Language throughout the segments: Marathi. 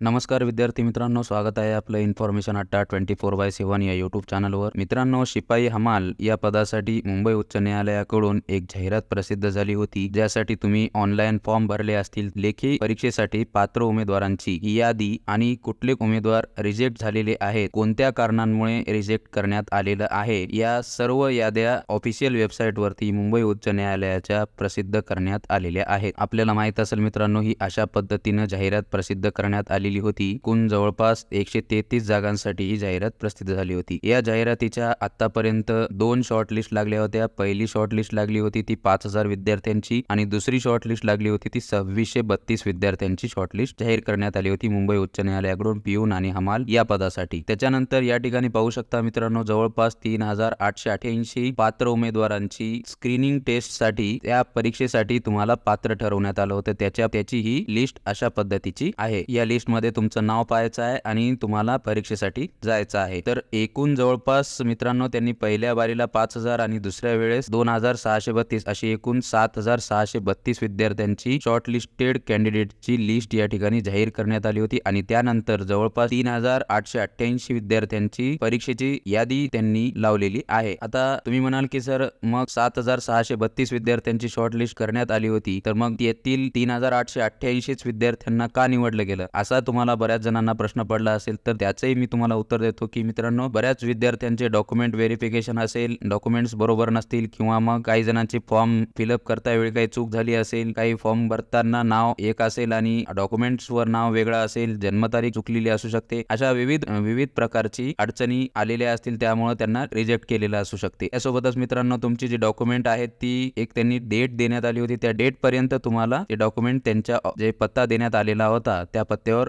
नमस्कार विद्यार्थी मित्रांनो स्वागत आहे आपलं इन्फॉर्मेशन अट्टा ट्वेंटी फोर बाय सेवन या यूट्यूब चॅनलवर मित्रांनो शिपाई हमाल या पदासाठी मुंबई उच्च न्यायालयाकडून एक जाहिरात प्रसिद्ध झाली होती ज्यासाठी तुम्ही ऑनलाईन फॉर्म भरले असतील. लेखी परीक्षेसाठी पात्र उमेदवारांची यादी आणि कुठले उमेदवार रिजेक्ट झालेले आहेत कोणत्या कारणांमुळे रिजेक्ट करण्यात आलेलं आहे या सर्व याद्या ऑफिशियल वेबसाईटवरती मुंबई उच्च न्यायालयाच्या प्रसिद्ध करण्यात आलेल्या आहेत. आपल्याला माहीत असेल मित्रांनो ही अशा पद्धतीनं जाहिरात प्रसिद्ध करण्यात आली आलेली होती. एकूण जवळपास एकशे तेहतीस जागांसाठी ही जाहिरात प्रसिद्ध झाली होती. या जाहिरातीच्या आतापर्यंत दोन शॉर्ट लिस्ट लागल्या होत्या. पहिली शॉर्ट लिस्ट लागली होती ती पाच हजार विद्यार्थ्यांची आणि दुसरी शॉर्ट लिस्ट लागली होती ती सव्वीसशे बत्तीस विद्यार्थ्यांची शॉर्ट लिस्ट जाहीर करण्यात आली होती मुंबई उच्च न्यायालयाकडून. पिऊन आणि हमाल या पदासाठी. त्याच्यानंतर या ठिकाणी पाहू शकता मित्रांनो जवळपास तीन हजार आठशे अठ्याऐंशी पात्र उमेदवारांची स्क्रीनिंग टेस्टसाठी त्या परीक्षेसाठी तुम्हाला पात्र ठरवण्यात आलं होतं. त्याच्या त्याची ही लिस्ट अशा पद्धतीची आहे. या लिस्ट मध्ये तुमचं नाव पाहायचं आहे आणि तुम्हाला परीक्षेसाठी जायचं आहे. तर एकूण जवळपास मित्रांनो त्यांनी पहिल्या बारीला पाच हजार आणि दुसऱ्या वेळेस दोन हजार सहाशे बत्तीस अशी एकूण सात हजार सहाशे बत्तीस विद्यार्थ्यांची शॉर्ट लिस्टेड कॅन्डिडेटची लिस्ट या ठिकाणी जाहीर करण्यात आली होती आणि त्यानंतर जवळपास तीन हजार आठशे अठ्ठ्याऐंशी विद्यार्थ्यांची परीक्षेची यादी त्यांनी लावलेली आहे. आता तुम्ही म्हणाल की सर मग सात हजार सहाशे बत्तीस विद्यार्थ्यांची शॉर्ट लिस्ट करण्यात आली होती तर मग येथील तीन हजार आठशे अठ्ठ्याऐंशीच विद्यार्थ्यांना का निवडलं गेलं? असा तुम्हाला बऱ्याच जणांना प्रश्न पडला असेल तर त्याचंही मी तुम्हाला उत्तर देतो की मित्रांनो बऱ्याच विद्यार्थ्यांचे डॉक्युमेंट व्हेरिफिकेशन असेल डॉक्युमेंट्स बरोबर नसतील किंवा मग काही जणांचे फॉर्म फिलअप करता वेळी काही चूक झाली असेल काही फॉर्म भरताना नाव एक असेल आणि डॉक्युमेंट्सवर नाव वेगळं असेल जन्मतारीख चुकलेली असू शकते. अशा विविध विविध प्रकारची अडचणी आलेल्या असतील त्यामुळे त्यांना रिजेक्ट केलेलं असू शकते. यासोबतच मित्रांनो तुमची जी डॉक्युमेंट आहेत ती एक त्यांनी डेट देण्यात आली होती. त्या डेट पर्यंत तुम्हाला ते डॉक्युमेंट त्यांच्या जे पत्ता देण्यात आलेला होता त्या पत्त्यावर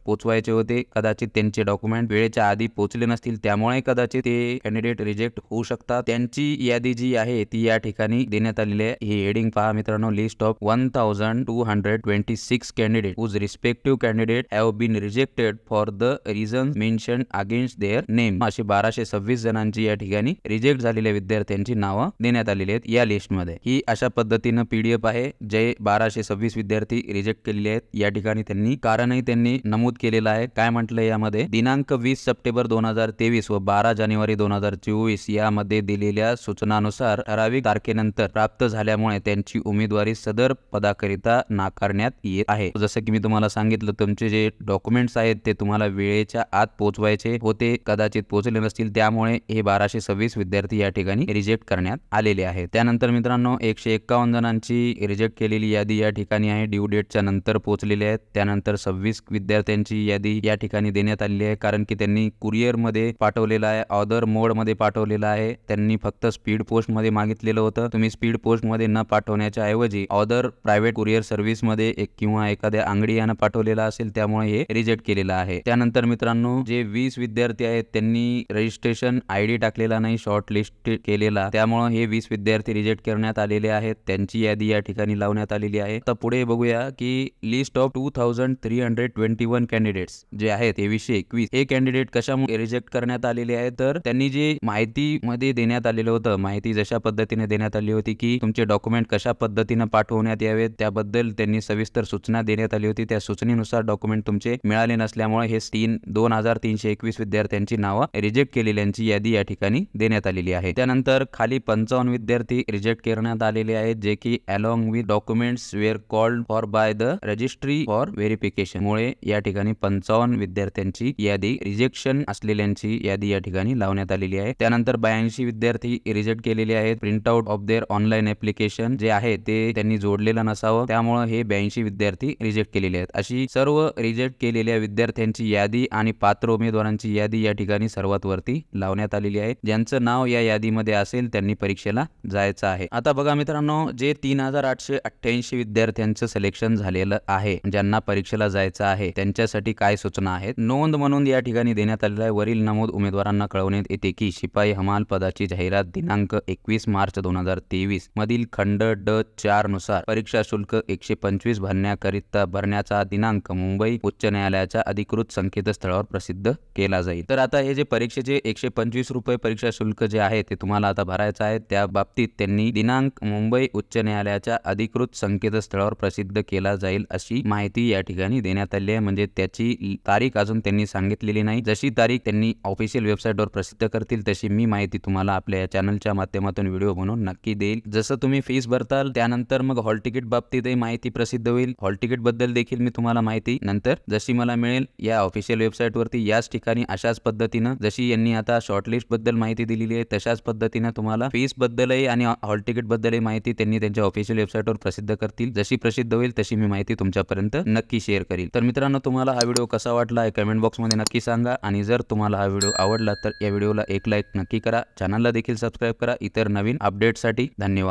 पोचवायचे होते. कदाचित त्यांचे डॉक्युमेंट वेळेच्या आधी पोहोचले नसतील त्यामुळे कदाचित ते कॅन्डिडेट रिजेक्ट होऊ शकतात. त्यांची यादी जी आहे ती या ठिकाणी देण्यात आलेली आहे. ही हेडिंग पहा मित्रांनो list of one thousand two hundred twenty six candidate whose respective candidate have been rejected for the reason mention against their name अशी बाराशे सव्वीस जणांची या ठिकाणी रिजेक्ट झालेल्या विद्यार्थ्यांची नावं देण्यात आलेली आहेत या लिस्टमध्ये ही अशा पद्धतीनं पीडीएफ आहे. जे बाराशे सव्वीस विद्यार्थी रिजेक्ट केलेले आहेत. या ठिकाणी त्यांनी कारणही त्यांनी नमूद केलेलं आहे. काय म्हटलं यामध्ये? दिनांक वीस सप्टेंबर दोन हजार तेवीस व बारा जानेवारी दोन हजार चोवीस यामध्ये दिलेल्या सूचनानुसार ठराविक तारखेनंतर प्राप्त झाल्यामुळे त्यांची उमेदवारी सदर पदाकरिता नाकारण्यात येत आहे. जसं की मी तुम्हाला सांगितलं तुमचे जे डॉक्युमेंट्स आहेत ते तुम्हाला वेळेच्या आत पोहोचवायचे होते. कदाचित पोहोचले नसतील त्यामुळे हे बाराशे सव्वीस विद्यार्थी या ठिकाणी रिजेक्ट करण्यात आलेले आहेत. त्यानंतर मित्रांनो एकशे एक्कावन्न जणांची रिजेक्ट केलेली यादी या ठिकाणी आहे. ड्यू डेटच्या नंतर पोहोचलेली आहेत त्यानंतर सव्वीस विद्यार्थ्यांची यादी या ठिकाणी देण्यात आलेली आहे. कारण की त्यांनी कुरिअरमध्ये पाठवलेलं आहे ऑदर मोडमध्ये पाठवलेलं आहे. त्यांनी फक्त स्पीड पोस्टमध्ये मागितलेलं होतं. तुम्ही स्पीड पोस्टमध्ये न पाठवण्याच्या ऐवजी ऑदर प्रायव्हेट कुरिअर सर्व्हिसमध्ये एक किंवा एखाद्या अंगडी यानं पाठवलेला असेल त्यामुळे हे रिजेक्ट केलेलं आहे. त्यानंतर मित्रांनो जे वीस विद्यार्थी आहेत त्यांनी रजिस्ट्रेशन आय डी टाकलेला नाही शॉर्ट लिस्ट केलेला. त्यामुळे हे वीस विद्यार्थी रिजेक्ट करण्यात आलेले आहेत. त्यांची यादी या ठिकाणी लावण्यात आलेली आहे. तर पुढे बघूया की list of two thousand three hundred twenty one candidates जे आहेत तेवीसशे एकवीस हे कॅन्डिडेट कशामुळे रिजेक्ट करण्यात आलेले आहेत? तर त्यांनी जे माहिती मध्ये देण्यात आलेलं होतं माहिती जशा पद्धतीने देण्यात आली होती की तुमचे डॉक्युमेंट कशा पद्धतीने पाठवण्यात यावेत त्याबद्दल त्यांनी सविस्तर सूचना देण्यात आली होती. त्या सूचनेनुसार डॉक्युमेंट तुमचे मिळाले नसल्यामुळे हे तीन दोन हजार तीनशे एकवीस विद्यार्थ्यांची नावं रिजेक्ट केलेल्यांची यादी या ठिकाणी देण्यात आलेली आहे. त्यानंतर खाली पंचावन्न विद्यार्थी रिजेक्ट करण्यात आलेले आहेत जे की along with documents were called for by the registry for verification मुळे या ठिकाणी पंचावन्न विद्यार्थ्यांची यादी रिजेक्शन असलेल्यांची यादी या ठिकाणी लावण्यात आलेली आहे. त्यानंतर ब्याऐंशी विद्यार्थी रिजेक्ट केलेले आहेत. Print out of their online application जे आहे ते त्यांनी जोडलेलं नसावं. त्यामुळे हे ब्याऐंशी विद्यार्थी रिजेक्ट केलेले आहेत. अशी सर्व रिजेक्ट केलेल्या विद्यार्थ्यांची यादी आणि पात्र उमेदवारांची यादी या ठिकाणी सर्वात वरती लावण्यात आलेली आहे. ज्यांचं नाव या यादीमध्ये असेल त्यांनी परीक्षेला जायचं आहे. आता बघा मित्रांनो जे तीन हजार आठशे अठ्ठ्याऐंशी विद्यार्थ्यांचं सिलेक्शन झालेलं आहे ज्यांना परीक्षेला जायचं आहे त्यांच्या त्यांच्यासाठी काय सूचना आहेत? नोंद म्हणून या ठिकाणी देण्यात आलेल्या आहे. वरील नमूद उमेदवारांना कळवण्यात येते की शिपाई हमाल पदाची जाहिरात दिनांक एकवीस मार्च दोन हजार तेवीस मधील खंड ड चारनुसार परीक्षा शुल्क एकशे पंचवीस भरण्याकरिता भरण्याचा दिनांक मुंबई उच्च न्यायालयाच्या अधिकृत संकेतस्थळावर प्रसिद्ध केला जाईल. तर आता हे जे परीक्षेचे एकशे पंचवीस रुपये परीक्षा शुल्क जे आहे ते तुम्हाला आता भरायचं आहे. त्या बाबतीत त्यांनी दिनांक मुंबई उच्च न्यायालयाच्या अधिकृत संकेतस्थळावर प्रसिद्ध केला जाईल अशी माहिती या ठिकाणी देण्यात आली आहे. म्हणजे त्या त्याची तारीख अजून त्यांनी सांगितलेली नाही. जशी तारीख त्यांनी ऑफिशियल वेबसाईटवर प्रसिद्ध करतील तशी मी माहिती तुम्हाला आपल्या या चॅनलच्या माध्यमातून व्हिडिओ बनवून नक्की देईल. जसं तुम्ही फीस भरताल त्यानंतर मग हॉल तिकीट बाबतीतही माहिती प्रसिद्ध होईल. हॉल तिकीटबद्दल देखील मी तुम्हाला माहिती. नंतर जशी मला मिळेल या ऑफिशियल वेबसाईटवरती याच ठिकाणी अशाच पद्धतीनं जशी यांनी आता शॉर्टलिस्टबद्दल माहिती दिलेली आहे तशाच पद्धतीनं तुम्हाला फीस बद्दलही आणि हॉल तिकीट बद्दलही माहिती त्यांनी त्यांच्या ऑफिशियल वेबसाईटवर प्रसिद्ध करतील. जशी प्रसिद्ध होईल तशी मी माहिती तुमच्यापर्यंत नक्की शेअर करील तर मित्रांनो तुम्हाला हा व्हिडिओ कसा वाटला आहे कमेंट बॉक्समध्ये नक्की सांगा. आणि जर तुम्हाला हा व्हिडिओ आवडला तर या व्हिडिओला एक लाईक नक्की करा. चॅनलला देखील सबस्क्राईब करा. इतर नवीन अपडेटसाठी धन्यवाद.